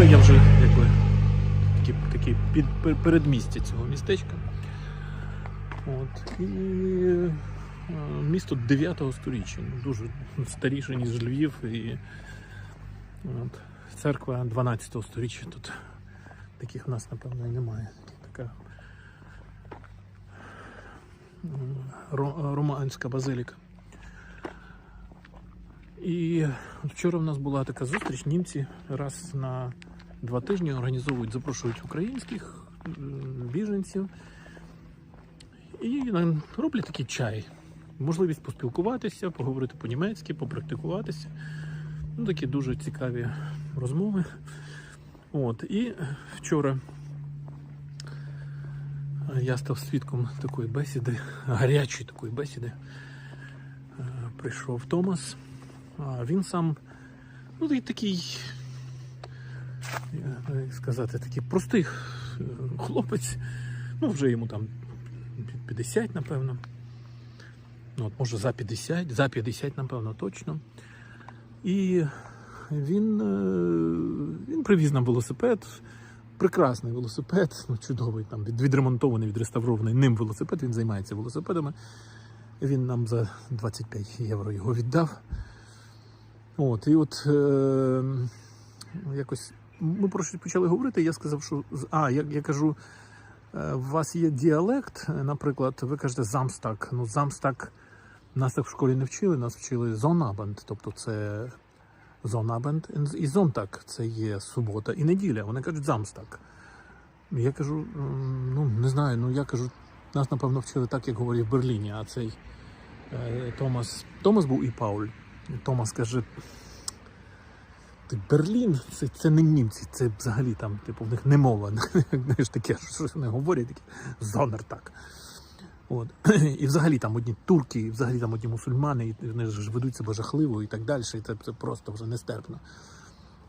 це я вже якби такі, такі під, передмістя цього містечка. От. І е, місто 9 сторіччя, ну, дуже старіше, ніж Львів. І, от, церква 12 сторіччя тут таких в нас, напевно, і немає. Така романська базиліка. І вчора в нас була така зустріч. Німці раз на два тижні організовують, запрошують українських біженців і роблять такий чай. Можливість поспілкуватися, поговорити по-німецьки, попрактикуватися. Ну, такі дуже цікаві розмови. От, і вчора я став свідком такої бесіди, гарячої такої бесіди. Е, Прийшов Томас. Він сам, ну, такий, як сказати, такий простий е, хлопець. Ну, вже йому там 50, напевно. Ну, от, може, за 50, за 50, напевно, точно. І він, е, він привіз нам велосипед. Прекрасний велосипед, ну, чудовий, там, від- відремонтований, відреставрований ним велосипед. Він займається велосипедами. Він нам за 25 євро його віддав. От, і от е, якось ми про щось почали говорити. Я сказав, що а, я, я кажу, е, у вас є діалект, наприклад, ви кажете замстак. Ну, замстак нас так в школі не вчили, нас вчили зонабенд, тобто це зонабенд і зонтак це є субота і неділя. Вони кажуть замстак. Я кажу, «М, ну не знаю, ну я кажу, нас напевно вчили так, як говорять в Берліні, а цей е, Томас. Томас був і Пауль. Томас каже. Ти Берлін, це, це не німці, це взагалі там, типу, в них не мова. Знаєш, таке, щось вони говорять, таке зонер так. От. І взагалі там одні турки, і взагалі там одні мусульмани, і вони ж ведуть себе жахливо і так далі. І це, це просто вже нестерпно.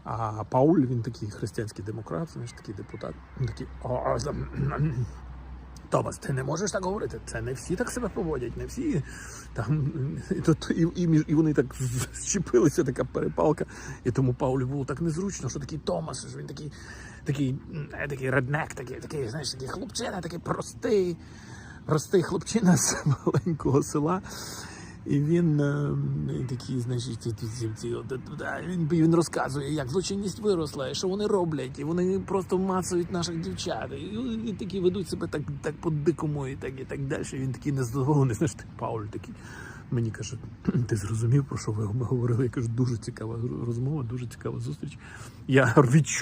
А Пауль, він такий християнський демократ, знаєш, такий депутат. Він такий, «О, а, там, Томас, ти не можеш так говорити. Це не всі так себе поводять, не всі там і, і, і, і вони так зчепилися, така перепалка. І тому Паулю було так незручно, що такий Томас, що він такий, такий, е, такий реднек, такий, такий, знаєш, такий хлопчина, такий простий, простий хлопчина з маленького села. І він е, такий, значить, він, він розказує, як злочинність виросла, і що вони роблять, і вони просто мацають наших дівчат, і, і такі ведуть себе так, так по-дикому, і так, і так далі. Він такий незадоволений. Знаєш, так Пауль такий. Мені каже, ти зрозумів, про що ви говорили? Я кажу, дуже цікава розмова, дуже цікава зустріч. Я відчув.